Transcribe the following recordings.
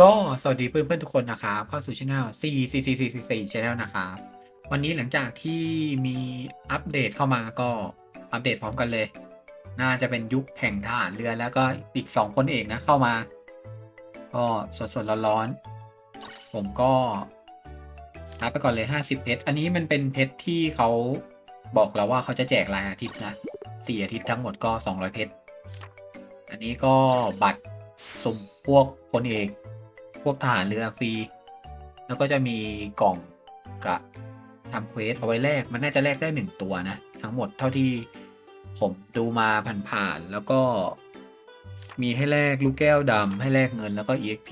ก็สวัสดีเพื่อนๆทุกคนนะครับเข้าสู่ช่อง C C C C C C Channel นะครับ วันนี้หลังจากที่มีอัปเดตเข้ามาก็อัปเดตพร้อมกันเลย น่าจะเป็นยุคแห่งทหารเรือแล้วก็อีก 2 คนเอกนะเข้ามา ก็สดๆร้อนๆผมก็รับไปก่อนเลย 50 เพชร อันนี้มันเป็นเพชรที่เขาบอกเราว่าเขาจะแจกรายอาทิตย์นะ4อาทิตย์ทั้งหมดก็ 200 เพชร อันนี้ก็บัตรสุ่มพวกพลเอก พวกทหารเรือฟรี แล้วก็จะมีกล่องกับทำเควสเอาไว้แลกมันน่าจะแลกได้หนึ่งตัวนะ ทั้งหมดเท่าที่ผมดูมาผ่านๆแล้วก็มีให้แลกลูกแก้วดำให้แลกเงินแล้วก็ EXP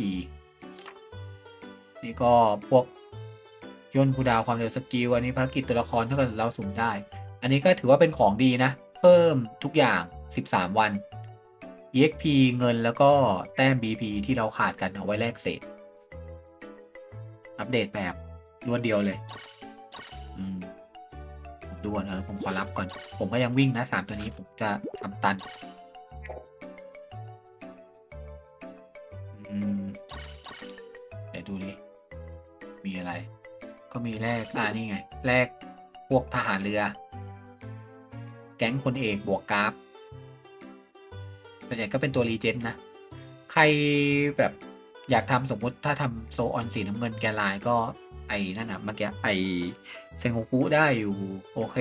นี่ก็พวกย่นคูลดาวความเร็วสกิลอันนี้ภารกิจตัวละครถ้ากิดเราสุ่มได้ อันนี้ก็ถือว่าเป็นของดีนะ เพิ่มทุกอย่าง 13 วัน EXP เงินแล้วก็แต้ม BP ที่เราขาดกันเอาไว้แลกเศษ อัปเดตแบบรวดเดียวเลยอืมผมดูก่อนเออผมขอรับก่อน ผมก็ยังวิ่งนะสามตัวนี้ผมจะทำตันอืมเดี๋ยวดูดิมีอะไร ก็มีแลกอ่านี่ไงแลกพวกทหารเรือ แก๊งคนเอกบวกกราฟ ส่วนใหญ่ก็เป็นตัวรีเจนนะ ใครแบบอยากทำสมมุติถ้าทำโซออนสีน้ำเงินแกลายก็ไอ้นั่นนะเมื่อกี้ไอเซนโกคุได้อยู่โอเค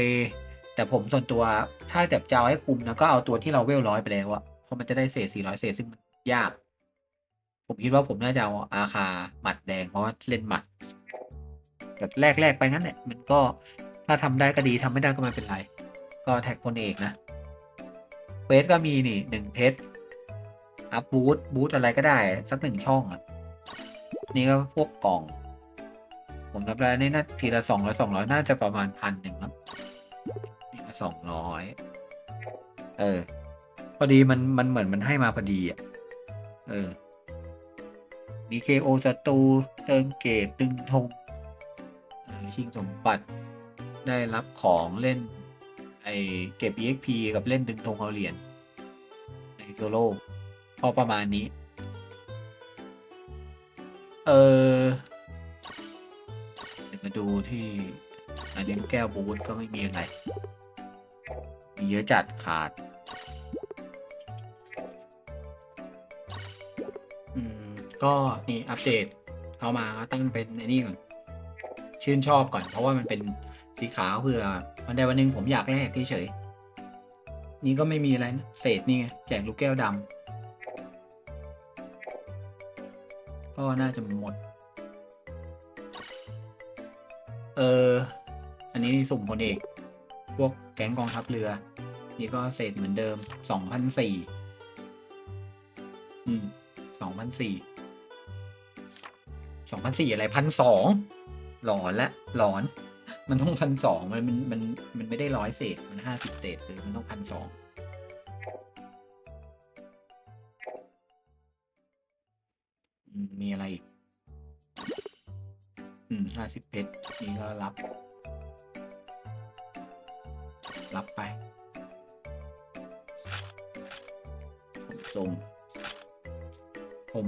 แต่ผมส่วนตัวถ้าแบบจะเอาให้คุมนะก็เอาตัวที่เราเวลร้อยไปแล้วอะเพราะมันจะได้เศษสี่ร้อยเศษซึ่งมันยาก ผมคิดว่าผมน่าจะเอาอาคาหมัดแดงเพราะว่าเล่นหมัดแบบแรกๆไปงั้นแหละมันก็ถ้าทำได้ก็ดีทำไม่ได้ก็ไม่เป็นไร ก็แท็กคนเอกนะ เฟสก็มีนี่หนึ่งเพชรอัพบูทบูทอะไรก็ได้ สักหนึ่งช่องอะ นี่ก็พวกกล่อง ผมนับได้นี่น่าทีละสองร้อยสองร้อยน่าจะประมาณพันหนึ่งครับนี่ละสองร้อยเออ พอดีมันมันเหมือนมันให้มาพอดีอะ เออ มีเคโอศัตรูเติมเกตตึงธงเออชิงสมบัติได้รับของเล่น ไอเก็บ EXP กับเล่นดึงธงเอาเหรียญในโซโล่พอประมาณนี้ เออเดี๋ยวมาดูที่อันนี้แก้วบูธก็ไม่มีอะไร มีเยอะจัดขาด อืม ก็นี่อัปเดตเข้ามาก็ตั้งเป็นไอ้นี่ก่อน ชื่นชอบก่อนเพราะว่ามันเป็นสีขาวเผื่อ วันใดวันหนึ่งผมอยากแลกเฉยๆนี่ก็ไม่มีอะไรนะเศษนี่ไงแจกลูกแก้วดำก็น่าจะหมด เออ อันนี้สุ่มพลเอก พวกแก๊งกองทัพเรือ นี่ก็เศษเหมือนเดิมสองพันสี่อืมสองพันสี่สองพันสี่อะไรพันสองหลอนละหลอน มันต้องพันสองมันมันมันมันไม่ได้ร้อยเศษมันห้าสิบเศษเลยมันต้องพันสองมีอะไรอีก อืมห้าสิบเพชรนี่ก็รับ รับไปผมสุ่มผม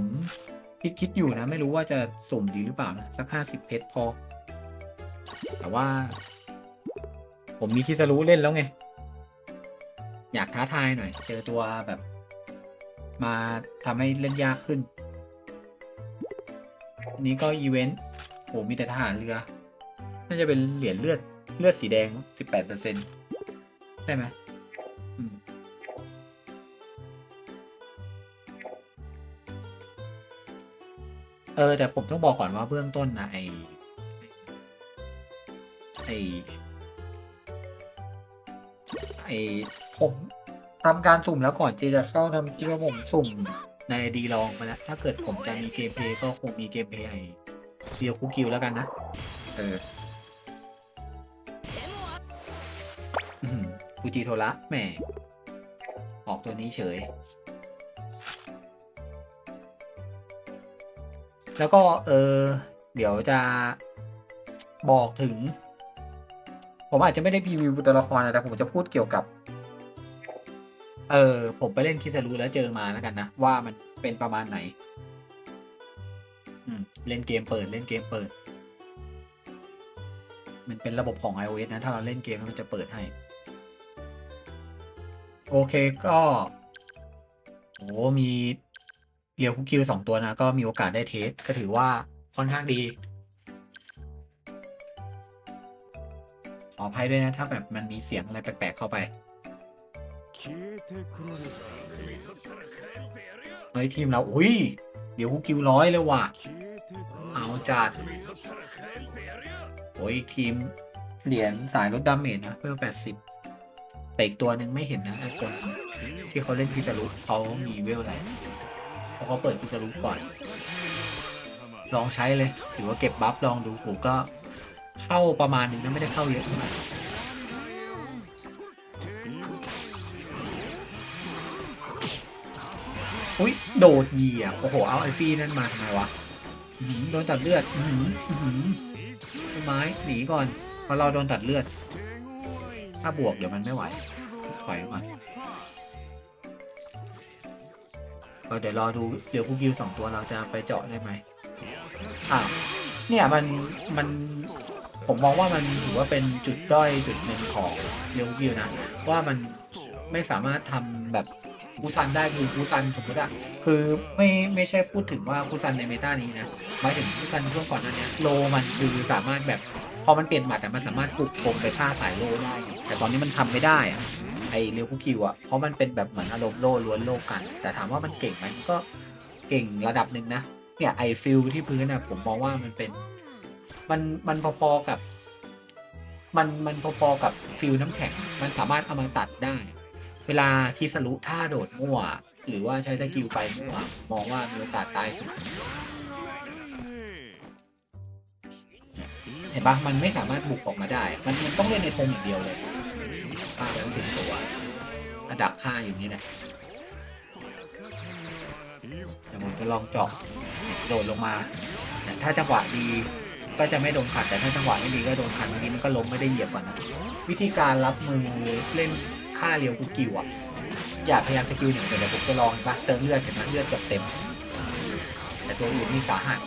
คิดคิดอยู่นะ ไม่รู้ว่าจะสุ่มดีหรือเปล่านะ สักห้าสิบเพชรพอ แต่ว่า ผมมีคิสรู้เล่นแล้วไง อยากท้าทายหน่อย เจอตัวแบบ มาทำให้เล่นยากขึ้น อันนี้ก็อีเวนต์โหมีแต่ทหารเรือ น่าจะเป็นเหรียญเลือดเลือดสีแดงสิบแปดเปอร์เซ็นใช่ไหมอืมเออแต่ผมต้องบอกก่อนว่าเบื้องต้นนะไอ ไอไอผมทำการสุ่มแล้วก่อนที่จะเข้าทำที่ว่าผมสุ่มในดีลองมาแล้วถ้าเกิดผมจะมีเกมเพย์ก็คงมีเกมเพย์ไอเดียวคุกกิวแล้วกันนะ เออฟูจิโทระแหมออกตัวนี้เฉย แล้วก็เออ เดี๋ยวจะบอกถึง ผมอาจจะไม่ได้พรีวิวตัวละครนะแต่ผมจะพูดเกี่ยวกับ เออผมไปเล่นคิสารุแล้วเจอมาแล้วกันนะ ว่ามันเป็นประมาณไหนเล่นเกมเปิดเล่นเกมเปิด มันเป็นระบบของ iOS นะ ถ้าเราเล่นเกมมันจะเปิดให้ โอเคก็โอ้มีเรียวคุกคิวสองตัวนะ ก็มีโอกาสได้เทสก็ถือว่าค่อนข้างดี ขออภัยด้วยนะถ้าแบบมันมีเสียงอะไรแปลกๆเข้าไปเฮ้ยทีมเราอุ้ยเดี๋ยวคูคิวร้อยเลยว่ะเอาจัดโอ้ยทีมเหรียญสายลดดาเมจนะเพิ่มแปดสิบแต่อีกตัวหนึ่งไม่เห็นนะไอ้คนที่เขาเล่นพิจารุเขามีเวลอะไรเพาะเขาเปิดพิจารุก่อน ลองใช้เลย ถือว่าเก็บบัฟลองดูผมก็ เข้าประมาณนึงนะไม่ได้เข้าเยอะเท่าไหร่อุ้ยโดดเหยียบโอ้โหเอาไอฟี่นั่นมาทำไมวะโดนตัดเลือดอื้อหืออื้อหือต้นไม้หนีก่อนเพราะเราโดนตัดเลือด ถ้าบวกเดี๋ยวมันไม่ไหวถอยก่อนเดี๋ยวรอดูเดี๋ยวพวกกิวสองตัวเราจะไปเจาะได้ไหมอ้าวเนี่ยมันมัน ผมมองว่ามันถือว่าเป็นจุดด้อยจุดหนึ่งของเรียวกิวนะ ว่ามันไม่สามารถทำแบบคูซันได้คือคูซันสมมติอะคือไม่ไม่ใช่พูดถึงว่าคูซันในเมตานี้นะหมายถึงคูซันช่วงก่อนนั้นเนี้ยโลมันคือสามารถแบบพอมันเปลี่ยนหมัดแต่มันสามารถปลุกปมไปฆ่าสายโลได้ แต่ตอนนี้มันทำไม่ได้อะไอเรียวคุคิวอะเพราะมันเป็นแบบเหมือนอารมณ์โลล้วนโลกัน แต่ถามว่ามันเก่งไหมก็เก่งระดับหนึ่งนะเนี่ยไอฟิลที่พื้นอะผมมองว่ามันเป็น มันมันพอๆกับ มันมันพอๆกับฟิลน้ำแข็ง มันสามารถเอามาตัดได้ เวลาคิสรุท่าโดดมั่ว หรือว่าใช้สกิลไปมั่วมองว่ามีโอกาสตายสูงเห็นปะมันไม่สามารถบุกออกมาได้ มันมันต้องเล่นในธงอย่างเดียวเลยฆ่าไปทั้งสิบตัวระดับฆ่าอยู่นี่แหละเดี๋ยวผมจะลองเจาะโดดลงมา ถ้าจังหวะดี ก็จะไม่โดนขัดแต่ถ้าจังหวะไม่ดีก็โดนขัดเมื่อกี้มันก็ล้มไม่ได้เหยียบก่อนนะวิธีการรับมือเล่นค่าเรียวคุกกิวอะอย่าพยายามสกิลหนึ่งเดี๋ยวผมจะลองปะเติมเลือดเห็จนไหมเลือดเกือบเต็ม แต่ตัวอื่นนี่สาหัส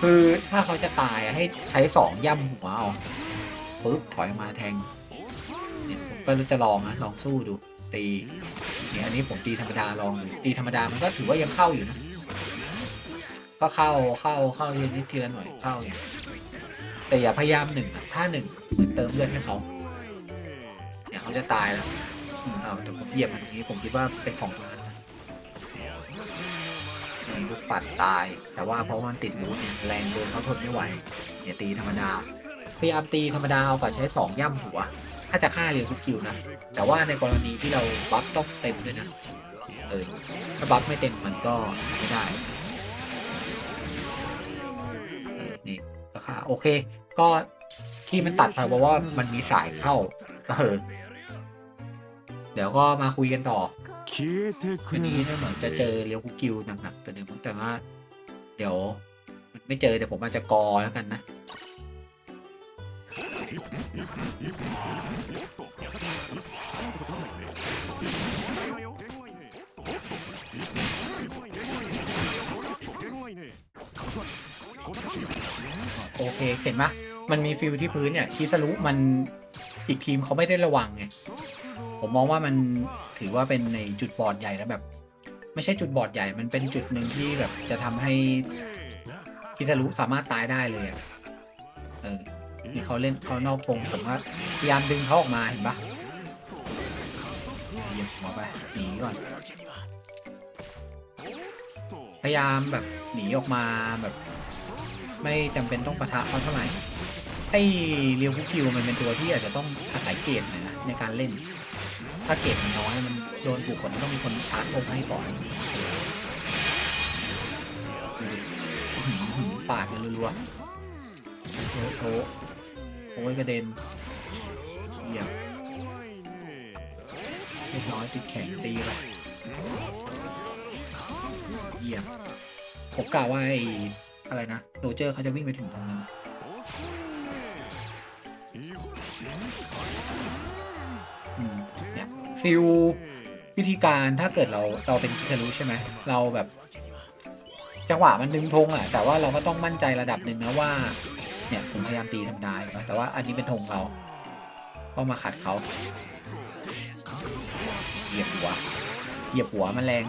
คือถ้าเขาจะตายอะให้ใช้สองย่ำหัวเอาปึ๊บถอยมาแทงเนี่ยผมก็จะลองนะลองสู้ดูตีเนี่ยอันนี้ผมตีธรรมดาลองตีธรรมดามันก็ถือว่ายังเข้าอยู่นะก็เข้าเข้าเข้าเยนิดทีละหน่อยเข้าเนี่ย แต่อย่าพยายามหนึ่งถ้าหนึ่งเติมเลือดให้เขาเนี่ยเขาจะตายแล้วเอาแต่ผมเหยียบมันตรงนี้ผมคิดว่าเป็นของตรงนั้นนะนี่ลูกปัดตาย แต่ว่าเพราะมันติดรูทเนี่ยแรงเกินเขาทนไม่ไหวอย่าตีธรรมดาพยายามตีธรรมดาเอากับใช้สองย่ำหัว ถ้าจะฆ่าเรียวทุกคิวนะ แต่ว่าในกรณีที่เราบัฟต้องเต็มด้วยนะ เออ ถ้าบัฟไม่เต็มมันก็ไม่ได้ โอเค ก็ที่มันตัดไปเพราะว่ามันมีสายเข้าเออเดี๋ยวก็มาคุยกันต่อวันนี้น่ยเหมือนจะเจอเลี้ยวกุกิวหนักๆตัวนึงแต่ว่า เดี๋ยว มันไม่เจอเดี๋ยวผมอาจจะกอแล้วกันนะ เคเห็นไหมมันมีฟิลที่พื้นเนี่ยคีสรุมันอีกทีมเขาไม่ได้ระวังไงผมมองว่ามันถือว่าเป็นในจุดบอดใหญ่แล้วแบบ ไม่ใช่จุดบอดใหญ่ มันเป็นจุดหนึ่งที่แบบจะทำให้คิทารุสามารถตายได้เลยอะเออนี่เขาเล่นเขานอกธงผมว่าพยายามดึงเขาออกมาเห็นปะเหยียบหัวไปหนีก่อน พยายามแบบหนีออกมาแบบ ไม่จำเป็นต้องประทะเขาเท่าไหร่ไอ้เรียวคุคิวมันเป็นตัวที่อาจจะต้องอาศัยเกรดหน่อยนะในการเล่น ถ้าเกรดมันน้อยมันโดนบุกคนต้องมีคนชาร์จลงให้ก่อนอื้อหือปาดกันรัวๆโถโถโอ้ยกระเด็นเหยียบเล็กน้อยติดแข็งตีไปเหยียบผมกล่าวว่าไอ อะไรนะโรเจอร์เขาจะวิ่งไปถึงตรงนั้นเนี่ยฟิลวิธีการถ้าเกิดเราเราเป็นคิทารุใช่ไหมเราแบบจังหวะมันดึงธงอะ แต่ว่าเราก็ต้องมั่นใจระดับหนึ่งนะว่า เนี่ยผมพยายามตีธรรมดาแต่ว่าอันนี้เป็นธงเราก็มาขัดเขาเหยียบหัวเหยียบหัวมันแรง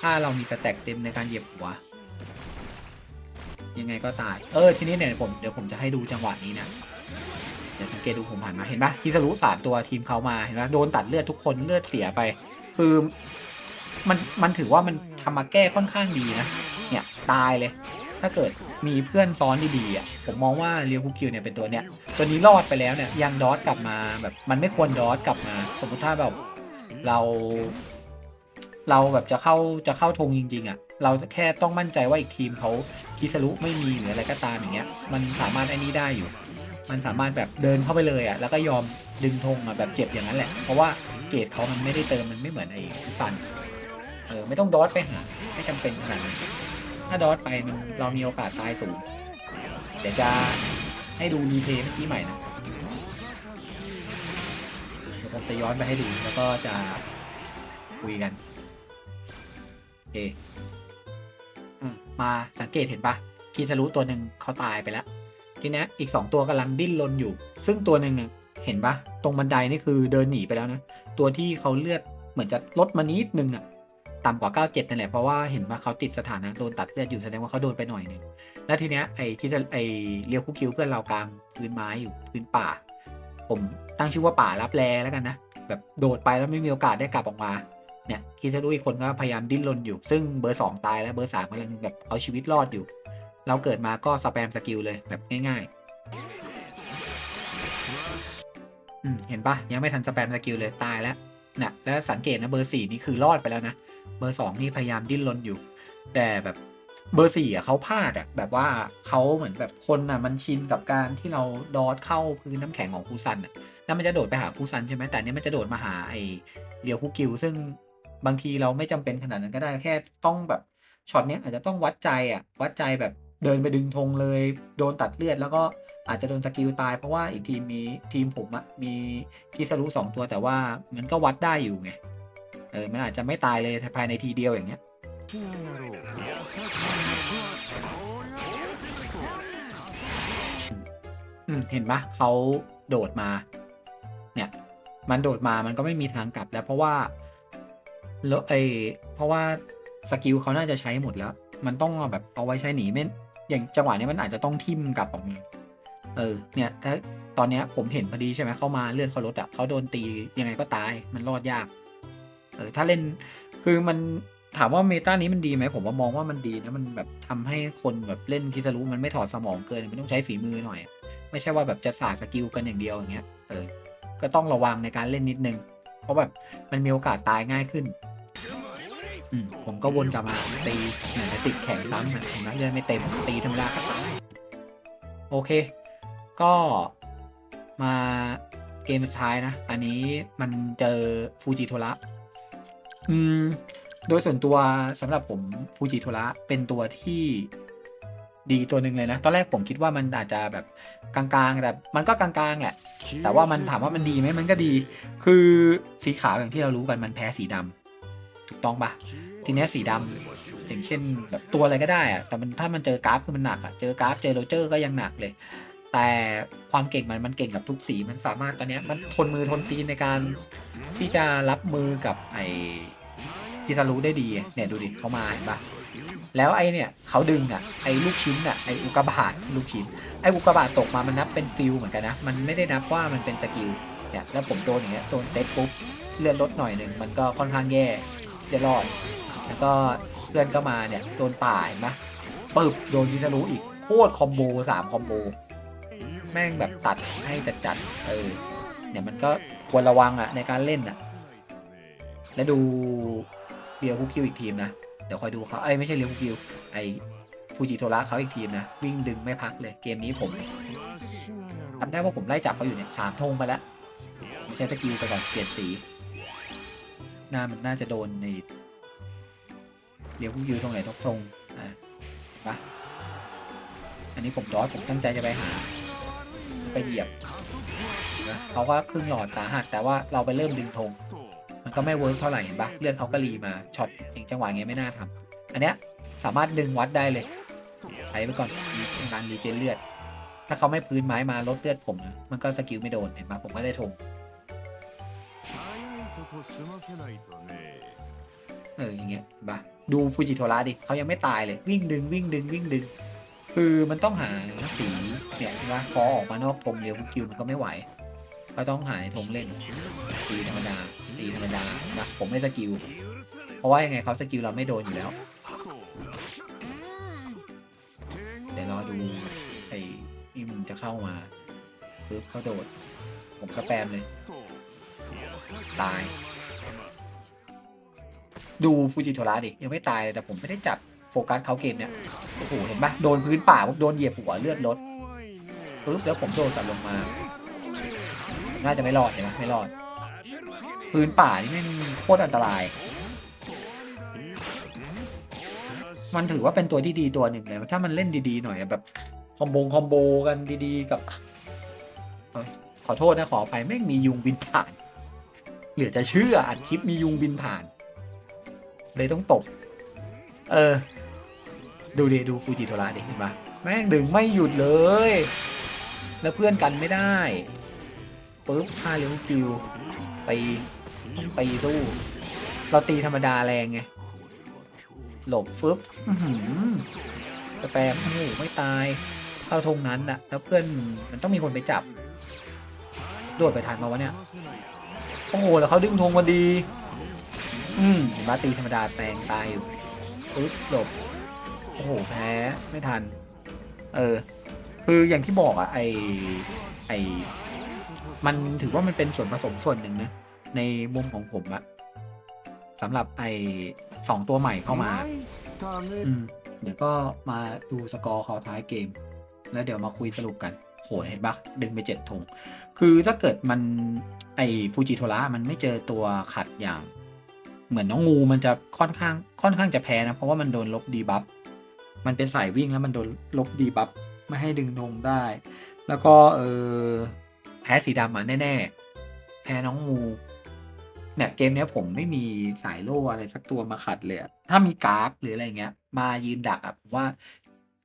ถ้าเรามีสแต็กเต็มในการเหยียบหัว ยังไงก็ตาย เออทีนี้เนี่ยผมเดี๋ยวผมจะให้ดูจังหวะนี้นะเดี๋ยวสังเกตดูผมหันมาเห็นปะฮิซารุสามตัวทีมเขามาเห็นปะโดนตัดเลือดทุกคนเลือดเสียไป คือมันมันถือว่ามันทำมาแก้ค่อนข้างดีนะ เนี่ยตายเลย ถ้าเกิดมีเพื่อนซ้อนดีๆอะผมมองว่าเรียวคูคิวเนี่ยเป็นตัวเนี้ยตัวนี้รอดไปแล้วเนี่ยยังดอทกลับมาแบบมันไม่ควรดอทกลับมา สมมติถ้าแบบเรา เราแบบจะเข้าจะเข้าธงจริง ๆอะเราแค่ต้องมั่นใจว่าอีกทีมเขา คิสรุไม่มีหรืออะไรก็ตามอย่างเงี้ย มันสามารถไอ้นี้ได้อยู่ มันสามารถแบบเดินเข้าไปเลยอะแล้วก็ยอมดึงธงอะแบบเจ็บอย่างนั้นแหละ เพราะว่าเกรดเขามันไม่ได้เติมมันไม่เหมือนไอ้ซันเออไม่ต้องดอทไปหาไม่จำเป็นขนาดนั้นถ้าดอทไปมันเรามีโอกาสตายสูงเดี๋ยวจะให้ดูรีเพลย์เมื่อกี้ใหม่นะเดี๋ยวผมจะย้อนไปให้ดูแล้วก็จะคุยกันโอเคอื มาสังเกตเห็นปะคีทะลุตัวหนึ่งเขาตายไปแล้ว ทีเนี้ยอีกสองตัวกำลังดิ้นรนอยู่ ซึ่งตัวหนึ่งเห็นปะตรงบันไดนี่คือเดินหนีไปแล้วนะ ตัวที่เขาเลือดเหมือนจะลดมานิดนึงอะต่ำกว่า 97 นั่นแหละ เพราะว่าเห็นว่าเขาติดสถานะโดนตัดเลือดอยู่แสดงว่าเขาโดนไปหน่อยนึง แล้วทีเนี้ยไอ้ที่จะไอ้เรียวคุกคิวเพื่อนเรากลางพื้นไม้อยู่พื้นป่า ผมตั้งชื่อว่าป่ารับแลแล้วกันนะ แบบโดดไปแล้วไม่มีโอกาสได้กลับออกมา เนี่ยคิซะดูอีกคนก็พยายามดิ้นรนอยู่ ซึ่งเบอร์สองตายแล้วเบอร์สามกำลังแบบเอาชีวิตรอดอยู่ เราเกิดมาก็สแปมสกิลเลยแบบง่ายๆอืมเห็นปะยังไม่ทันสแปมสกิลเลยตายแล้วนะแล้วสังเกตนะเบอร์สี่นี่คือรอดไปแล้วนะ เบอร์สองนี่พยายามดิ้นรนอยู่ แต่แบบเบอร์สี่อะเขาพลาดอะแบบว่าเขาเหมือนแบบคนอะมันชินกับการที่เราดอทเข้าพื้นน้ำแข็งของคูซันอะแล้วมันจะโดดไปหาคูซันใช่ไหมแต่อันนี้มันจะโดดมาหาไอเรียวคูกิวซึ่ง บางทีเราไม่จำเป็นขนาดนั้นก็ได้แค่ต้องแบบช็อตเนี้ยอาจจะต้องวัดใจอะวัดใจแบบเดินไปดึงธงเลยโดนตัดเลือดแล้วก็อาจจะโดนสกิลตายเพราะว่าอีกทีมมีทีมผมอะมีทีสรุสองตัวแต่ว่ามันก็วัดได้อยู่ไงเออมันอาจจะไม่ตายเลยภายในทีเดียวอย่างเงี้ยเห็นปะเขาโดดมา เนี่ย มันโดดมามันก็ไม่มีทางกลับแล้วเพราะว่า แล้วไอเพราะว่าสกิลเขาน่าจะใช้หมดแล้ว มันต้องแบบเอาไว้ใช้หนีไม่ อย่างจังหวะนี้มันอาจจะต้องทิมกลับออกมา เออ เนี่ย ถ้าตอนเนี้ยผมเห็นพอดีใช่ไหมเข้ามาเลื่อนเขาลดอะเขาโดนตียังไงก็ตาย มันรอดยาก เออ ถ้าเล่น คือมันถามว่าเมตานี้มันดีไหมผมว่ามองว่ามันดีนะมันแบบทำให้คนแบบเล่นคิสรุมันไม่ถอดสมองเกิน มันต้องใช้ฝีมือหน่อย ไม่ใช่ว่าแบบจะสาดสกิลกันอย่างเดียวอย่างเงี้ย เออ ก็ต้องระวังในการเล่นนิดนึง เพราะแบบมันมีโอกาสตายง่ายขึ้น อืมผมก็วนกลับมาตีเนี่ยแล้วติดแข็งซ้ำอะเห็นไหมเลือดไม่เต็มตีธรรมดาก็ตายโอเค ก็มาเกมสุดท้ายนะ อันนี้มันเจอฟูจิโทระอืม โดยส่วนตัวสำหรับผมฟูจิโทระเป็นตัวที่ดีตัวหนึ่งเลยนะ ตอนแรกผมคิดว่ามันอาจจะแบบกลางๆ แต่มันก็กลางๆแหละ แต่ว่ามันถามว่ามันดีไหมมันก็ดี คือสีขาวอย่างที่เรารู้กันมันแพ้สีดำ ถูกต้องปะทีเนี้ยสีดำอย่างเช่นแบบตัวอะไรก็ได้อะแต่มันถ้ามันเจอกราฟคือมันหนักอะเจอกราฟเจอโรเจอร์ก็ยังหนักเลย แต่ความเก่งมันมันเก่งกับทุกสีมันสามารถตอนเนี้ยมันทนมือทนตีนในการที่จะรับมือกับไอ้ที่จะรู้ได้ดีอะเนี่ยดูดิเขามาเห็นปะแล้วไอ้เนี่ยเขาดึงอะไอ้ลูกชิ้นอะไอ้อุกกาบาตลูกชิ้นไอ้อุกกาบาตตกมามันนับเป็นฟิลเหมือนกันนะมันไม่ได้นับว่ามันเป็นสกิลเนี่ยแล้วผมโดนอย่างเงี้ยโดนเซตปุ๊บเลื่อนลดหน่อยหนึ่งมันก็ค่อนข้างแย่ จะรอด แล้วก็เพื่อนก็มาเนี่ยโดนป่าเห็นไหมปึ๊บโดนยิซารุอีกโคตรคอมโบสามคอมโบแม่งแบบตัดให้จัดๆเออเนี่ยมันก็ควรระวังอะในการเล่นอะแล้วดูเรียวคุคิวอีกทีมนะเดี๋ยวคอยดูเขาไอ้ไม่ใช่เรียวคุคิวไอ้ฟูจิโทระเขาอีกทีมนะวิ่งดึงไม่พักเลยเกมนี้ผมจำได้ว่าผมไล่จับเขาอยู่เนี่ยสามธงไปแล้วไม่ใช่สกิลไปก่อนเปลี่ยนสี หน้ามันน่าจะโดนในเดี๋ยวผู้ยืนตรงไหนทรงตรงอะปะอันนี้ผมดอสผมตั้งใจจะไปหา ไปเหยียบนะเขาก็ครึ่งหลอดสาหัสแต่ว่าเราไปเริ่มดึงธงมันก็ไม่เวิร์กเท่าไหร่เห็นปะเลื่อนเขาก็รีมาช็อตเองจังหวะเงี้ยไม่น่าทำอันเนี้ยสามารถดึงวัดได้เลยใช้ไปก่อนมีการรีเจนเลือด ถ้าเขาไม่พื้นไม้มาลดเลือดผมนะมันก็สกิลไม่โดนเห็นปะผมก็ได้ธง こ済ませないとね เอออย่างเงี้ยเห็นปะดูฟูจิโทระดิเขายังไม่ตายเลย วิ่งดึงวิ่งดึงวิ่งดึง คือมันต้องหาสีเนี่ยเห็นปะพอออกมานอกธงเดียวสกิลมันก็ไม่ไหวก็ต้องหาในธงเล่นตีธรรมดาตีธรรมดานะผมไม่สกิล เพราะว่ายังไงเขาสกิลเราไม่โดนอยู่แล้ว เดี๋ยวรอดูไอ้นี่มันจะเข้ามาปึ๊บเขาโดด ผมสแปมเลย ตาย ดูฟูจิโทระดิ ยังไม่ตายเลยแต่ผมไม่ได้จับโฟกัสเขาเกมเนี้ยโอ้โห เห็นปะโดนพื้นป่าผมโดนเหยียบหัวเลือดลดปึ๊บแล้วผมโดนตัดลงมา น่าจะไม่รอดเห็นไหมไม่รอด พื้นป่านี่แม่โคตรอันตราย มันถือว่าเป็นตัวที่ดีตัวหนึ่งเลย ถ้ามันเล่นดีๆหน่อยแบบคอมโบคอมโบกันดีๆกับขอโทษนะขอไปแม่งมียุงบินผ่าน เหลือจะเชื่ออัดคลิปมียุงบินผ่าน เลยต้องตบ เออ ดูดิดูฟูจิโทระดิเห็นปะแม่งดึงไม่หยุดเลย แล้วเพื่อนกันไม่ได้ปุ๊บฆ่าเลี้ยวคิวตีต้องตีสู้ เราตีธรรมดาแรงไง หลบฟึบอื้อหือสแปมโอ้โหไม่ตาย เข้าธงนั้นน่ะแล้วเพื่อนมันต้องมีคนไปจับ โดดไปทันมาวะเนี่ย โอ้โหแล้วเขาดึงธงมาดี อืมเห็นปะตีธรรมดาแตงตายอยู่ปึ๊บหลบโอ้โหแพ้ไม่ทัน เออ คืออย่างที่บอกอะไอไอมันถือว่ามันเป็นส่วนผสมส่วนหนึ่งนะในมุมของผมอะสำหรับไอสองตัวใหม่เข้ามาอืมเดี๋ยวก็มาดูสกอร์เขาท้ายเกม แล้วเดี๋ยวมาคุยสรุปกันโหเห็นปะดึงไปเจ็ดธง คือถ้าเกิดมันไอฟูจิโทระมันไม่เจอตัวขัดอย่าง เหมือนน้องงูมันจะค่อนข้างค่อนข้างจะแพ้นะ เพราะว่ามันโดนลบดีบัฟมันเป็นสายวิ่งแล้วมันโดนลบดีบัฟไม่ให้ดึงธงได้ แล้วก็เออแพ้สีดำอะแน่ๆ แพ้น้องงูเนี่ยเกมเนี้ยผมไม่มีสายโล่อะไรสักตัวมาขัดเลย ถ้ามีกราฟหรืออะไรเงี้ย มายืนดักอะผมว่า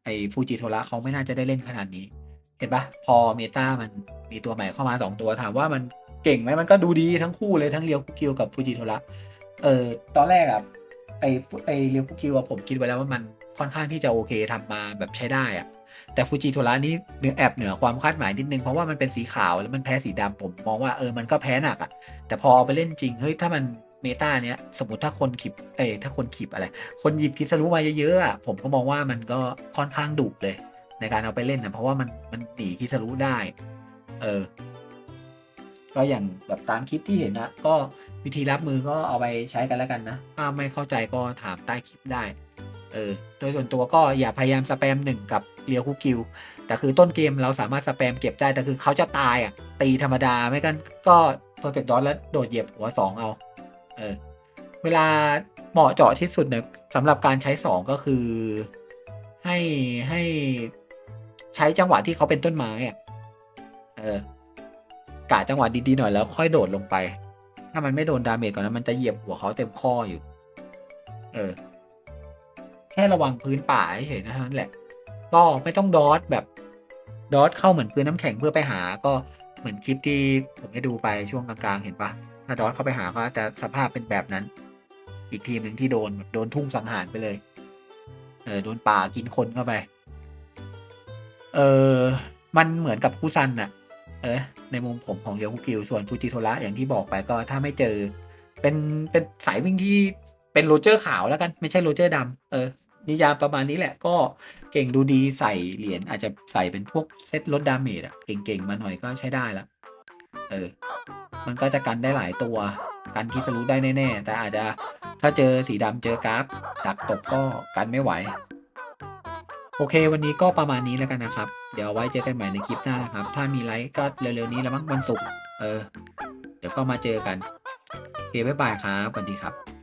ไอ้ฟูจิโทระเขาไม่น่าจะได้เล่นขนาดนี้ เห็นปะพอเมตามันมีตัวใหม่เข้ามาสองตัวถามว่ามันเก่งไหมมันก็ดูดีทั้งคู่เลยทั้งเรียวคุกิวกับฟูจิโทระเออตอนแรกอะไอไอเรียวคุกิวอะผมคิดไว้แล้วว่ามันค่อนข้างที่จะโอเคทำมาแบบใช้ได้อะแต่ฟูจิโทระนี่เหนือแอบเหนือความคาดหมายนิดนึง เพราะว่ามันเป็นสีขาวแล้วมันแพ้สีดำผมมองว่าเออมันก็แพ้หนักอะแต่พอเอาไปเล่นจริงเฮ้ยถ้ามันเมตาเนี้ยสมมติถ้าคนขีบเอ้ถ้าคนขีบอะไร คนหยิบคิสรู้มาเยอะๆอะผมก็มองว่ามันก็ค่อนข้างดุเลย ในการเอาไปเล่นนะเพราะว่ามันมันหนีคิสรู้ได้ เออ ก็อย่างแบบตามคลิปที่เห็นนะก็วิธีรับมือก็เอาไปใช้กันแล้วกันนะถ้าไม่เข้าใจก็ถามใต้คลิปได้ เออ โดยส่วนตัวก็อย่าพยายามสแปมหนึ่งกับเรียวคูกิว แต่คือต้นเกมเราสามารถสแปมเก็บได้ แต่คือเขาจะตายอะ ตีธรรมดาไม่กันก็เพอร์เฟกต์ดอแล้วโดดเหยียบหัวสองเอา เออ เวลาเหมาะเจาะที่สุดเนี่ยสำหรับการใช้สองก็คือให้ให้ ใช้จังหวะที่เขาเป็นต้นไม้อะเออกะจังหวะดีๆหน่อยแล้วค่อยโดดลงไป ถ้ามันไม่โดนดาเมจก่อนนั้นมันจะเหยียบหัวเขาเต็มข้ออยู่ เออ แค่ระวังพื้นป่าเฉยๆนะเท่านั้นแหละ ก็ไม่ต้องดอทแบบดอทเข้าเหมือนพื้นน้ำแข็งเพื่อไปหา ก็เหมือนคลิปที่ผมให้ดูไปช่วงกลางๆเห็นปะถ้าดอทเข้าไปหาก็จะสภาพเป็นแบบนั้น อีกทีมหนึ่งที่โดนโดนทุ่งสังหารไปเลย เออโดนป่ากินคนเข้าไป เออมันเหมือนกับคูซันน่ะ เออ ในมุมผมของเดียวคุกิวส่วนฟูจิโทระอย่างที่บอกไปก็ถ้าไม่เจอ เป็นเป็นสายวิ่งที่เป็นโรเจอร์ขาวแล้วกัน ไม่ใช่โรเจอร์ดำเออ นิยามประมาณนี้แหละก็เก่งดูดีใส่เหรียญอาจจะใส่เป็นพวกเซตลดดาเมจอะเก่งๆ มาหน่อยก็ใช้ได้ละเออ มันก็จะกันได้หลายตัว กันที่จะรู้ได้แน่ๆ แต่อาจจะถ้าเจอสีดำเจอกราฟดักตกก็กันไม่ไหว โอเค วันนี้ก็ประมาณนี้แล้วกันนะครับ เดี๋ยวไว้เจอกันใหม่ในคลิปหน้านะครับ ถ้ามีไลค์ก็เร็วๆนี้แล้วมั้งวันศุกร์เออ เดี๋ยวก็มาเจอกันโอเคบ๊ายบายครับสวัสดีครับ